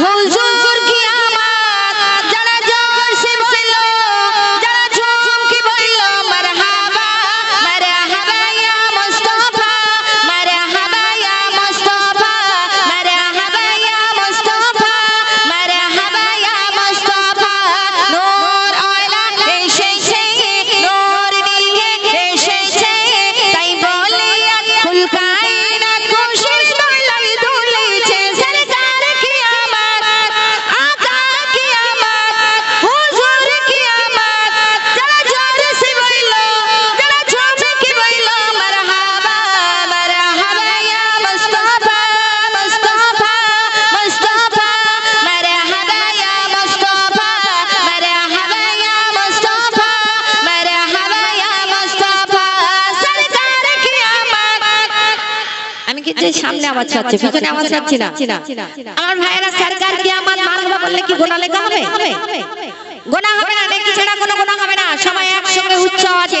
Hunzur সামনে আমার ছাড়ছে পিছনে আমার ছাড়ছে না। আমার ভাইয়েরা সরকার কি আমার মানবা বললে কি গোনা লেখা হবে? গোনা হবে না নেকি ছাড়া কোনো গোনা হবে না। সবাই একসঙ্গে উৎসব আছে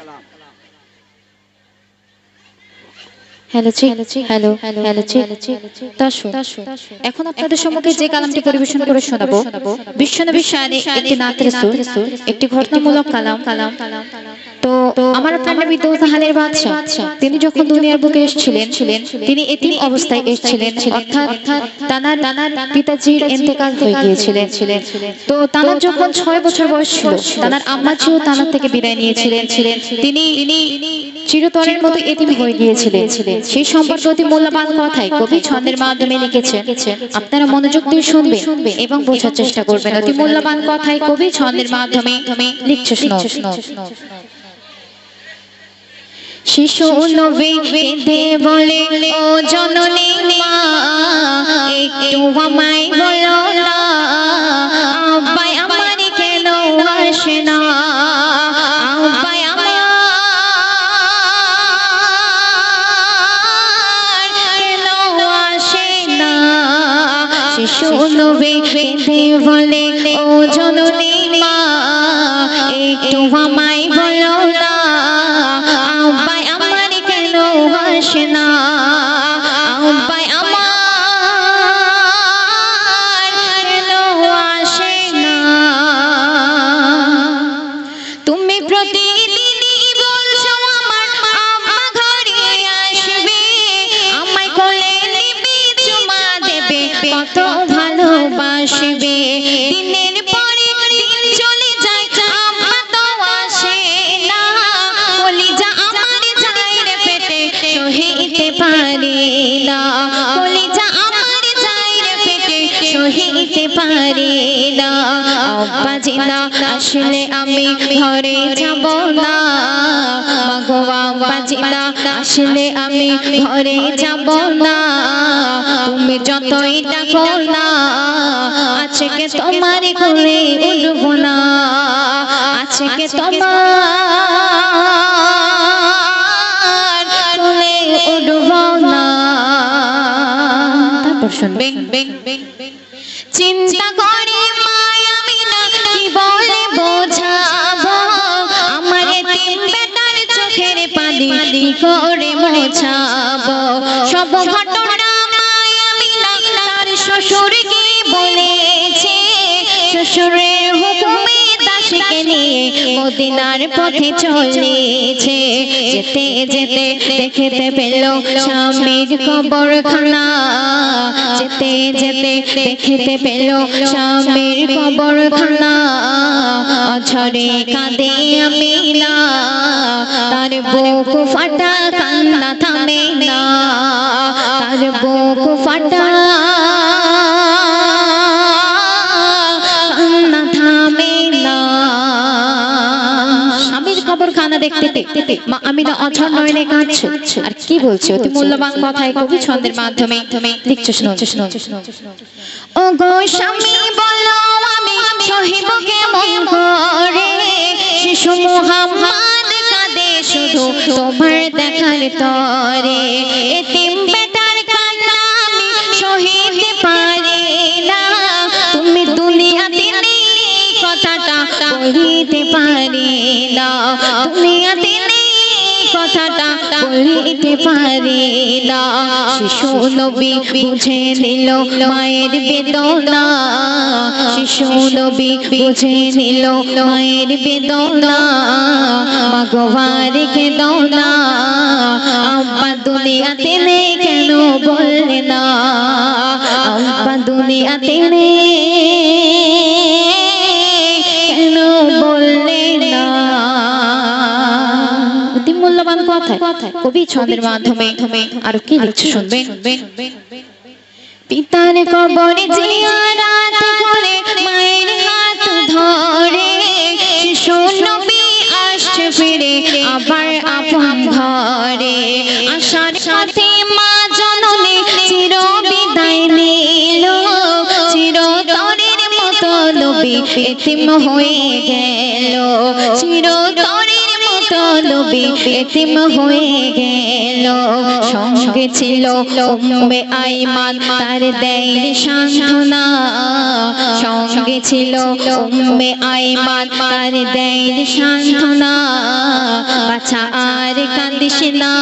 হ্যালো হ্যালো হ্যালো চেক এখন আপনাদের সম্মুখে যে কালামটি পরিবেশন করে শোনাবো বিশ্বনবী একটি ঘটনামূলক কালাম। কালাম। তো আমার আপনার নবী দোজাহানের বাদশা তিনি যখন দুনিয়ার বুকে এসেছিলেন ছিলেন তিনি এতিম অবস্থায় এসেছিলেন অর্থাৎ তানার পিতাজির ইন্তেকাল হয়ে গিয়েছিলেন। ছিলেন তো তানার যখন ছয় বছর বয়স ছিল তানার আম্মাজিও তানার থেকে বিদায় নিয়েছিলেন। ছিলেন তিনি তিনি চিরতরের মতো এতিম হয়ে গিয়েছিলেন সেই সম্পর্কে অতি মূল্যবান কথাই কবি ছন্দের মাধ্যমে লিখেছেন। আপনারা মনোযোগ দিয়ে শুনবেন এবং বোঝার চেষ্টা করবেন। অতি মূল্যবান কথাই কবি ছন্দের মাধ্যমে লিখছে শিশু নবী বলে ও জননী মা, একটু আমায় বলো না, আব্বাই আমার কেন আসে না? শিশু নবী বেঁধে বলে ও জননী মা একটু আমায় পারি পারি না আসলে আমি ঘরে যাব না। আসলে আমি ঘরে যাব না। তুমি যতই না, আজকে তোমার করে উঠব না। আজকে তোমার শুনবেন চিন্তা করে আমি না কি বলে বোঝাবো? আমার তিন বেটার চোখের পানি করে মোছাবো? সব ঘটনা মদিনার পথে চলেছে। যেতে যেতে দেখতে পেল স্বামীর কবরখানা। যেতে যেতে দেখতে পেল স্বামীর কবরখানা। ঝরে কাঁদে আমি না তার বুক ফাটা, কান্না থামে না। তার বুক ফাটা দেখতে দেখতে মা আমিনা অঝর নয়নে কাঁদছে। আর কি বলছে? অতি মূল্যবান কথায় কবি ছন্দের মাধ্যমে লিখছে শুনো। শুনো ও গো স্বামী, বলো আমি সহিব কেমন করে। শিশু মুহাম্মদ কাঁদে শুধু তোমার দেখার তরে। এতিম বেটার কান্না আমি সহিতে পারি না। তুমি দুনিয়াতে কথাটা বলিতে পারি না, দুনিয়াতে নেই কথাটা বলিতে পারি না। শিশু নবী বুঝে নিল মায়ের বেদনা, শিশু নবী বুঝে নিল মায়ের বেদনা। মগবারে কে দৌনা আব্বা দুনিয়াতে নেই কেন বললে না। আব্বা দুনিয়াতে নেই কথায় কবি ছন্দের মাধ্যমে আরও কি লিখছে শুনবেন? পিতার কবরে রাত করে মায়ের হাত ধরে নবী আসছে ফিরে আবার আপন ঘরে আশার সাথে মা চির বিদায় নিল মতো নবী এতিম হয়ে গেল চিরতরে নবী এতিম হয়ে গেল। সঙ্গে ছিল উম্মে আইমান, তার দেয় সান্ত্বনা। সঙ্গে ছিল উম্মে আইমান, তার দেয় সান্ত্বনা। বাছা আর কাঁদিস না,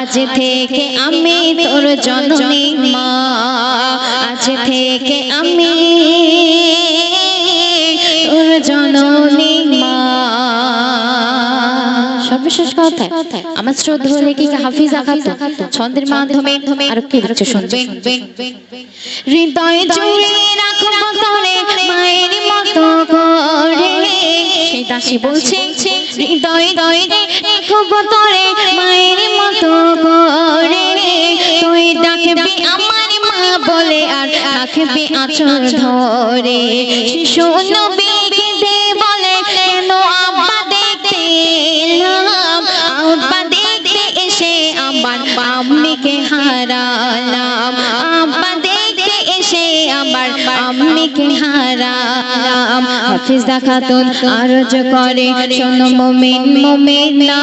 আজ থেকে আমি তোর জননী মা। আজ থেকে আমি তোর জননী মা। সর্বশেষ কথা আমার শ্রদ্ধা লেখিকা হাফিজা খাতুন ছন্দের মাধ্যমে আর কি লিখছে শুনবেন হৃদয় জুড়ে রাখব মায়ের মতো আমার মা বলে, আর রাখবি আচর ধরে। শিশু নবী হাফিজ খাতুন আরজ করে, শোনো মুমিন, মুমিনা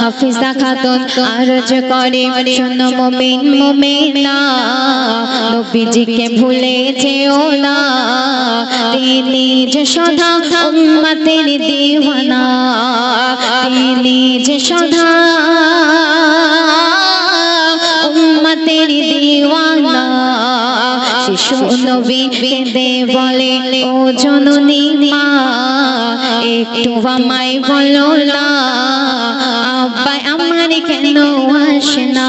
হাফিজ খাতুন আরজ করে, শোনো মুমিন, মুমিনা নবীজিকে ভুলে যেও না। তিনি যে সদা উম্মতের দিওয়ানা। তিনি যে সদা শিশু নবী বলে, ও জননী মা, একটু আমায় বলো না আব্বা আমার কেন আসে না?